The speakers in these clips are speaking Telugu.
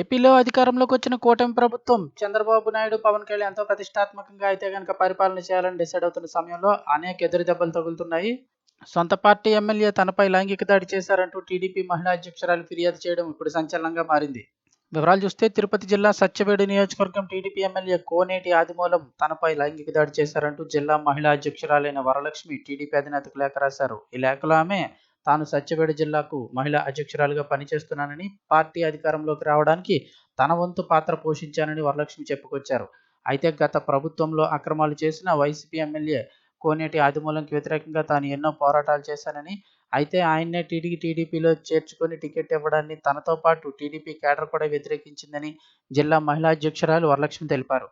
ఏపీలో అధికారంలోకి వచ్చిన కూటమి ప్రభుత్వం చంద్రబాబు నాయుడు పవన్ కళ్యాణ్ ఎంతో ప్రతిష్టాత్మకంగా అయితే కనుక పరిపాలన చేయాలని డిసైడ్ అవుతున్న సమయంలో అనేక ఎదురు దెబ్బలు తగులుతున్నాయి. సొంత పార్టీ ఎమ్మెల్యే తనపై లైంగిక దాడి చేశారంటూ టీడీపీ మహిళా అధ్యక్షురాలు ఫిర్యాదు చేయడం ఇప్పుడు సంచలనంగా మారింది. వివరాలు చూస్తే తిరుపతి జిల్లా సత్యవేడు నియోజకవర్గం టీడీపీ ఎమ్మెల్యే కోనేటి ఆదిమూలం తనపై లైంగిక దాడి చేశారంటూ జిల్లా మహిళా అధ్యక్షురాలైన వరలక్ష్మి టీడీపీ అధినేతకు లేఖ రాశారు. ఈ లేఖలో ఆమె తాను సత్యపేట జిల్లాకు మహిళా అధ్యక్షురాలుగా పనిచేస్తున్నానని పార్టీ అధికారంలోకి రావడానికి తన వంతు పాత్ర పోషించానని వరలక్ష్మి చెప్పుకొచ్చారు. అయితే గత ప్రభుత్వంలో అక్రమాలు చేసిన వైసీపీ ఎమ్మెల్యే కోనేటి ఆదిమూలంకి వ్యతిరేకంగా తాను ఎన్నో పోరాటాలు చేశానని అయితే ఆయన్నే టీడీ టీడీపీలో చేర్చుకొని టికెట్ ఇవ్వడాన్ని తనతో పాటు టీడీపీ కేడర్ కూడా వ్యతిరేకించిందని జిల్లా మహిళా అధ్యక్షురాలు వరలక్ష్మి తెలిపారు.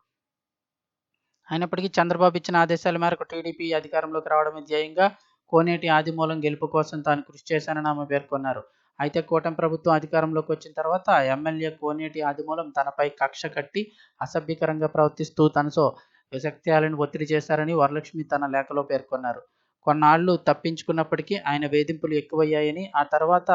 అయినప్పటికీ చంద్రబాబు ఇచ్చిన ఆదేశాల మేరకు టీడీపీ అధికారంలోకి రావడమే ధ్యేయంగా కోనేటి ఆదిమూలం గెలుపు కోసం తాను కృషి చేశానని ఆమె పేర్కొన్నారు. అయితే కూటమి ప్రభుత్వం అధికారంలోకి వచ్చిన తర్వాత ఎమ్మెల్యే కోనేటి ఆదిమూలం తనపై కక్ష కట్టి అసభ్యకరంగా ప్రవర్తిస్తూ తనతో విశక్త్యాలను ఒత్తిడి చేశారని వరలక్ష్మి తన లేఖలో పేర్కొన్నారు. కొన్నాళ్ళు తప్పించుకున్నప్పటికీ ఆయన వేధింపులు ఎక్కువయ్యాయని ఆ తర్వాత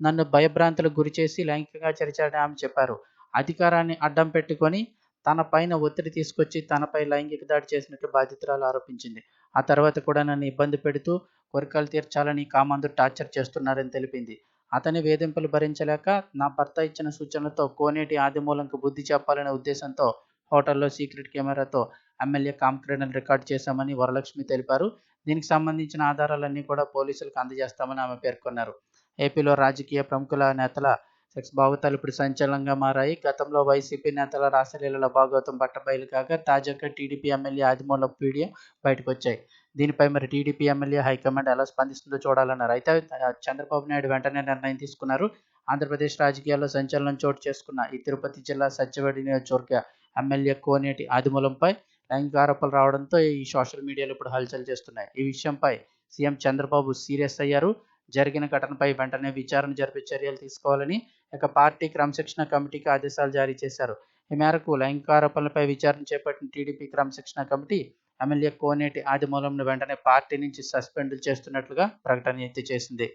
నన్ను భయభ్రాంతులకు గురిచేసి లైంగికంగా చరిచాడని ఆమె చెప్పారు. అధికారాన్ని అడ్డం పెట్టుకొని తన పైన ఒత్తిడి తీసుకొచ్చి తనపై లైంగిక దాడి చేసినట్లు బాధితురాలు ఆరోపించింది. ఆ తర్వాత కూడా నన్ను ఇబ్బంది పెడుతూ కోరికలు తీర్చాలని కామందు టార్చర్ చేస్తున్నారని తెలిపింది. అతని వేధింపులు భరించలేక నా భర్త ఇచ్చిన సూచనలతో కోనేటి ఆదిమూలంకు బుద్ధి చెప్పాలనే ఉద్దేశంతో హోటల్లో సీక్రెట్ కెమెరాతో ఎమ్మెల్యే కామ్క్రీడను రికార్డు చేశామని వరలక్ష్మి తెలిపారు. దీనికి సంబంధించిన ఆధారాలన్నీ కూడా పోలీసులకు అందజేస్తామని ఆమె పేర్కొన్నారు. ఏపీలో రాజకీయ ప్రముఖుల నేతల సెక్స్ భాగవతాలు ఇప్పుడు సంచలనంగా మారాయి. గతంలో వైసీపీ నేతల రాసలీలలో భాగవతం బట్టబయలు కాగా తాజాగా టీడీపీ ఎమ్మెల్యే ఆదిమూలపు పీడియా బయటకు వచ్చాయి దీనిపై మరి టీడీపీ ఎమ్మెల్యే హైకమాండ్ ఎలా స్పందిస్తుందో చూడాలన్నారు. అయితే చంద్రబాబు నాయుడు వెంటనే నిర్ణయం తీసుకున్నారు. ఆంధ్రప్రదేశ్ రాజకీయాల్లో సంచలనం చోటు చేసుకున్న ఈ తిరుపతి జిల్లా సత్యవేడి నియోజకవర్గ ఎమ్మెల్యే కోనేటి ఆదిమూలంపై లైంగిక ఆరోపణలు రావడంతో ఈ సోషల్ మీడియాలో ఇప్పుడు హల్చల్ చేస్తున్నాయి. ఈ విషయంపై సీఎం చంద్రబాబు సీరియస్ అయ్యారు. జరిగిన ఘటనపై వెంటనే విచారణ జరిపే చర్యలు తీసుకోవాలని ఇక పార్టీ క్రమశిక్షణ కమిటీకి ఆదేశాలు జారీ చేశారు. ఈ మేరకు లైంగిక ఆరోపణలపై విచారణ చేపట్టిన టీడీపీ క్రమశిక్షణ కమిటీ ఎమ్మెల్యే కోనేటి ఆదిమూలంను వెంటనే పార్టీ నుంచి సస్పెండ్ చేస్తున్నట్లుగా ప్రకటన ఎత్తి చేసింది.